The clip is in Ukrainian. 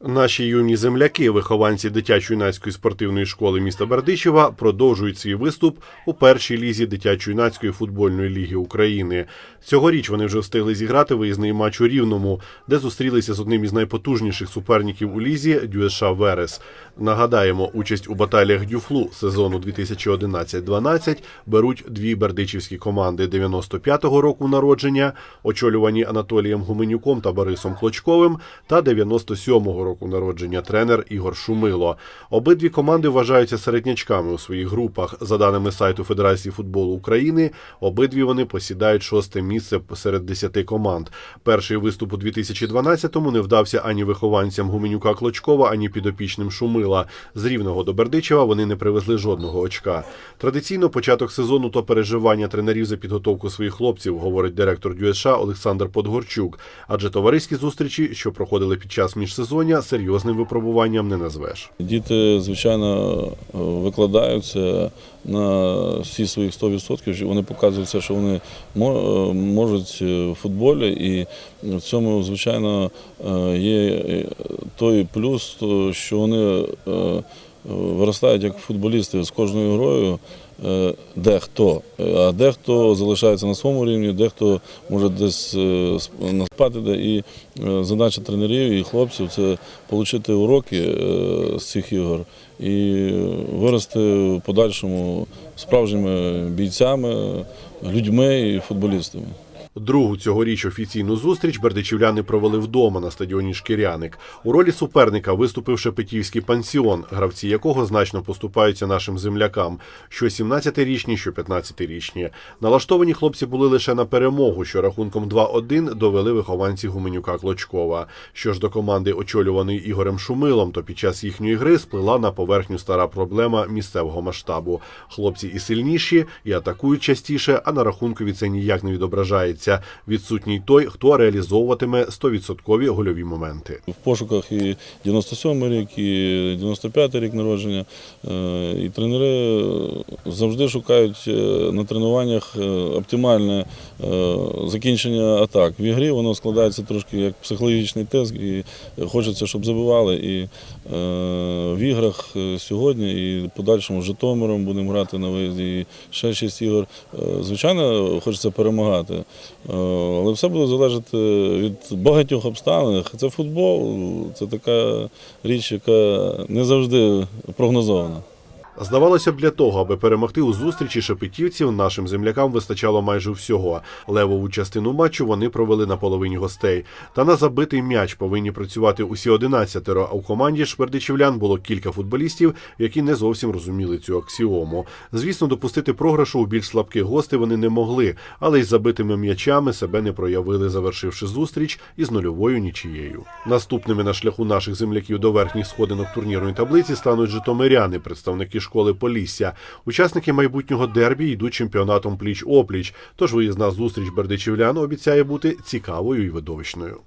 Наші юні земляки, вихованці дитячо-юнацької спортивної школи міста Бердичева, продовжують свій виступ у першій лізі дитячо-юнацької футбольної ліги України. Цьогоріч вони вже встигли зіграти виїзний матч у Рівному, де зустрілися з одним із найпотужніших суперників у лізі ДЮСШ Верес. Нагадаємо, участь у баталіях Дюфлу сезону 2011-12 беруть дві бердичівські команди 95-го року народження, очолювані Анатолієм Гуменюком та Борисом Клочковим, та 97-го року народження тренер Ігор Шумило. Обидві команди вважаються середнячками у своїх групах. За даними сайту Федерації футболу України, обидві вони посідають шосте місце серед 10 команд. Перший виступ у 2012-му не вдався ані вихованцям Гуменюка Клочкова, ані підопічним Шумила. З Рівного до Бердичева вони не привезли жодного очка. Традиційно початок сезону то переживання тренерів за підготовку своїх хлопців, говорить директор ДЮСШ Олександр Подгорчук. Адже товариські зустрічі, що проходили під час міжсезоння, серйозним випробуванням не назвеш. Діти, звичайно, викладаються на всі своїх 100%. Вони показують все, що вони можуть в футболі, і в цьому, звичайно, є той плюс, що вони е, виростають як футболісти з кожною грою. е, Дехто, а дехто залишається на своєму рівні, дехто може десь е, сп- наспати. І е, задача тренерів і хлопців це отримати уроки з цих ігор і вирости в подальшому справжніми бійцями, людьми і футболістами. Другу цьогоріч офіційну зустріч бердичівляни провели вдома на стадіоні Шкіряник. У ролі суперника виступив Шепетівський пансіон, гравці якого значно поступаються нашим землякам, що 17-річні, що 15-річні. Налаштовані хлопці були лише на перемогу, що рахунком 2-1 довели вихованці Гуменюка Клочкова. Що ж до команди, очолюваної Ігорем Шумилом, то під час їхньої гри сплила на поверхню стара проблема місцевого масштабу. Хлопці і сильніші, і атакують частіше, а на рахункові це ніяк не відображається. Відсутній той, хто реалізовуватиме 100% гольові моменти. В пошуках і 97-й рік, і 95 рік народження. Е, І тренери завжди шукають е, на тренуваннях е, оптимальне е, закінчення атак. В ігрі воно складається трошки як психологічний тест, і хочеться, щоб забивали. І е, в іграх е, сьогодні і подальшому Житомиром будемо грати на виїзді, і ще шість ігор. Е, Звичайно, хочеться перемагати. Е, Але все буде залежати від багатьох обставин. Це футбол, це така річ, яка не завжди прогнозована. Здавалося б, для того, аби перемогти у зустрічі шепетівців, нашим землякам вистачало майже всього. Левову частину матчу вони провели на половині гостей. Та на забитий м'яч повинні працювати усі одинадцятеро. А у команді швердичівлян було кілька футболістів, які не зовсім розуміли цю аксіому. Звісно, допустити програшу у більш слабких гостей вони не могли, але й забитими м'ячами себе не проявили, завершивши зустріч із нульовою нічією. Наступними на шляху наших земляків до верхніх сходинок турнірної таблиці стануть житомиряни, представники школи Полісся. Учасники майбутнього дербі йдуть чемпіонатом пліч-опліч. Тож виїзна зустріч бердичівлян обіцяє бути цікавою і видовищною.